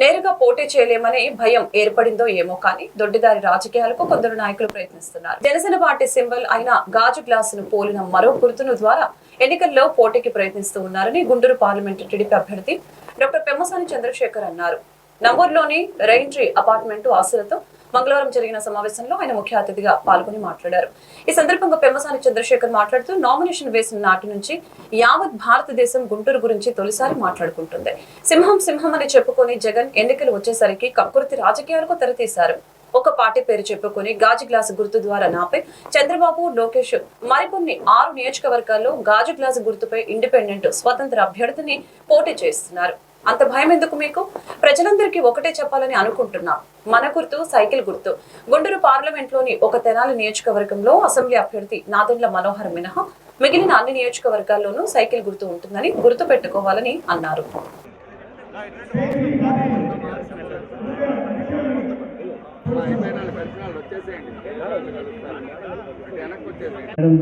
నేరుగా పోటీ చేయలేమనే భయం ఏర్పడిందో ఏమో కానీ దొడ్డిదారి రాజకీయాలకు కొందరు నాయకులు ప్రయత్నిస్తున్నారు. జనసేన పార్టీ సింబల్ అయిన గాజు గ్లాసును పోలిన మరో గుర్తును ద్వారా ఎన్నికల్లో పోటీకి ప్రయత్నిస్తూ ఉన్నారని గుంటూరు పార్లమెంటు టీడీపీ అభ్యర్థి డాక్టర్ పెమ్మసాని చంద్రశేఖర్ అన్నారు. నంబూరులోని రెయింట్రీ అపార్ట్మెంట్ ఆశలతో మంగళవారం జరిగిన సమావేశంలో ఆయన ముఖ్య అతిథిగా పాల్గొని మాట్లాడారు. ఈ సందర్భంగా పెమ్మసాని చంద్రశేఖర్ మాట్లాడుతూ నామినేషన్ వేసిన నాటి నుంచి యావత్ భారతదేశం గుంటూరు గురించి తొలిసారి మాట్లాడుకుంటుంది. సింహం సింహం అని చెప్పుకొని జగన్ ఎన్నికలు వచ్చేసరికి కక్కుర్తి రాజకీయాలకు తెరతీశారు. ఒక పార్టీ పేరు చెప్పుకొని గాజు గ్లాసు గుర్తు ద్వారా నాపై చంద్రబాబు లోకేష్ మరికొన్ని ఆరు నియోజకవర్గాల్లో గాజు గ్లాసు గుర్తుపై ఇండిపెండెంట్ స్వతంత్ర అభ్యర్థిని పోటీ చేస్తున్నారు. అంత భయం ఎందుకు మీకు? ప్రజలందరికీ ఒకటే చెప్పాలని అనుకుంటున్నాం. మన గుర్తు సైకిల్ గుర్తు. గుంటూరు పార్లమెంట్లోని ఒక తెనాలి నియోజకవర్గంలో అసెంబ్లీ అభ్యర్థి నాదెండ్ల మనోహర్ మినహా మిగిలిన అన్ని నియోజకవర్గాల్లోనూ సైకిల్ గుర్తు ఉంటుందని గుర్తు పెట్టుకోవాలని అన్నారు.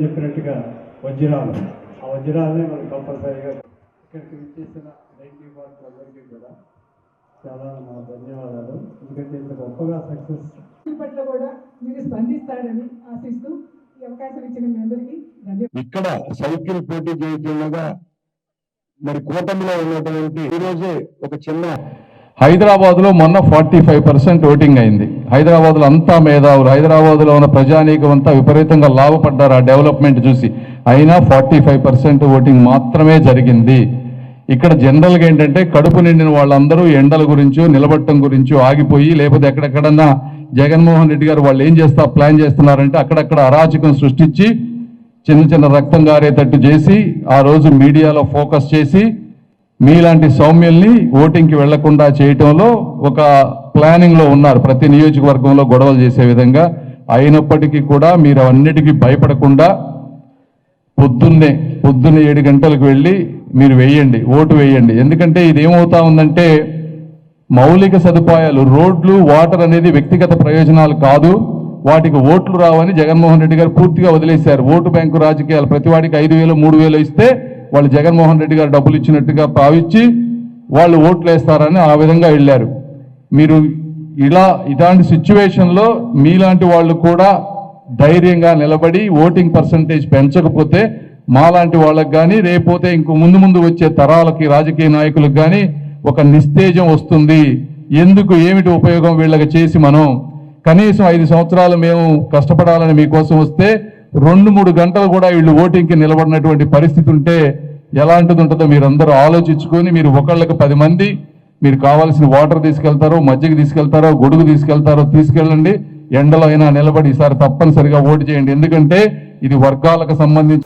చెప్పినట్టుగా వజ్రాలు. ఆ వజ్రాలనే మనం కంపల్సరీగా ఇక్కడికి విచ్చేసిన రైతు అందరికీ కూడా చాలా నా ధన్యవాదాలు. ఎందుకంటే ఇంత గొప్పగా సక్సెస్ పట్ల కూడా మీరు స్పందిస్తారని ఆశిస్తూ ఈ అవకాశం ఇచ్చిన మీ అందరికీ ధన్యవాదాలు. ఇక్కడ సైకిల్ పోటీ చేస్తుండగా మరి కూటమిలో ఉన్నటువంటి ఈ రోజే ఒక చిన్న హైదరాబాద్లో మొన్న ఫార్టీ ఫైవ్ పర్సెంట్ ఓటింగ్ అయింది. హైదరాబాద్లో అంతా మేధావులు హైదరాబాద్లో ఉన్న ప్రజానీకం అంతా విపరీతంగా లాభపడ్డారు ఆ డెవలప్మెంట్ చూసి. అయినా ఫార్టీ ఫైవ్ పర్సెంట్ ఓటింగ్ మాత్రమే జరిగింది. ఇక్కడ జనరల్గా ఏంటంటే కడుపు నిండిన వాళ్ళందరూ ఎండల గురించో నిలబట్టం గురించో ఆగిపోయి లేకపోతే ఎక్కడెక్కడన్నా జగన్మోహన్ రెడ్డి గారు వాళ్ళు ఏం చేస్తా ప్లాన్ చేస్తున్నారంటే అక్కడక్కడ అరాచకం సృష్టించి చిన్న చిన్న రక్తం గారేటట్టు చేసి ఆ రోజు మీడియాలో ఫోకస్ చేసి మీలాంటి సౌమ్యుల్ని ఓటింగ్కి వెళ్ళకుండా చేయటంలో ఒక ప్లానింగ్లో ఉన్నారు. ప్రతి నియోజకవర్గంలో గొడవలు చేసే విధంగా. అయినప్పటికీ కూడా మీరు అన్నిటికీ భయపడకుండా పొద్దున్నే పొద్దున్నే ఏడు గంటలకు వెళ్ళి మీరు వేయండి ఓటు వేయండి. ఎందుకంటే ఇది ఏమవుతా ఉందంటే మౌలిక సదుపాయాలు రోడ్లు వాటర్ అనేది వ్యక్తిగత ప్రయోజనాలు కాదు. వాటికి ఓట్లు రావని జగన్మోహన్ రెడ్డి గారు పూర్తిగా వదిలేశారు. ఓటు బ్యాంకు రాజకీయాలు ప్రతి వాడికి ఐదు వేలు మూడు వేలు ఇస్తే వాళ్ళు జగన్మోహన్ రెడ్డి గారు డబ్బులు ఇచ్చినట్టుగా భావించి వాళ్ళు ఓట్లు వేస్తారని ఆ విధంగా వెళ్ళారు. మీరు ఇలా ఇలాంటి సిచ్యువేషన్లో మీలాంటి వాళ్ళు కూడా ధైర్యంగా నిలబడి ఓటింగ్ పర్సంటేజ్ పెంచకపోతే మాలాంటి వాళ్ళకి కానీ రేపోతే ఇంకో ముందు ముందు వచ్చే తరాలకి రాజకీయ నాయకులకు కానీ ఒక నిస్తేజం వస్తుంది. ఎందుకు ఏమిటి ఉపయోగం వీళ్ళకి చేసి మనం? కనీసం ఐదు సంవత్సరాలు మేము కష్టపడాలని మీకోసం వస్తే రెండు మూడు గంటలు కూడా వీళ్ళు ఓటింగ్కి నిలబడినటువంటి పరిస్థితి ఉంటే ఎలాంటిది ఉంటుందో మీరు అందరూ ఆలోచించుకొని మీరు ఒకళ్ళకి పది మంది మీరు కావాల్సిన వాటర్ తీసుకెళ్తారో మజ్జిగ తీసుకెళ్తారో గొడుగు తీసుకెళ్తారో తీసుకెళ్ళండి. ఎండలో అయినా నిలబడి ఈసారి తప్పనిసరిగా ఓటు చేయండి. ఎందుకంటే ఇది వర్గాలకు సంబంధించి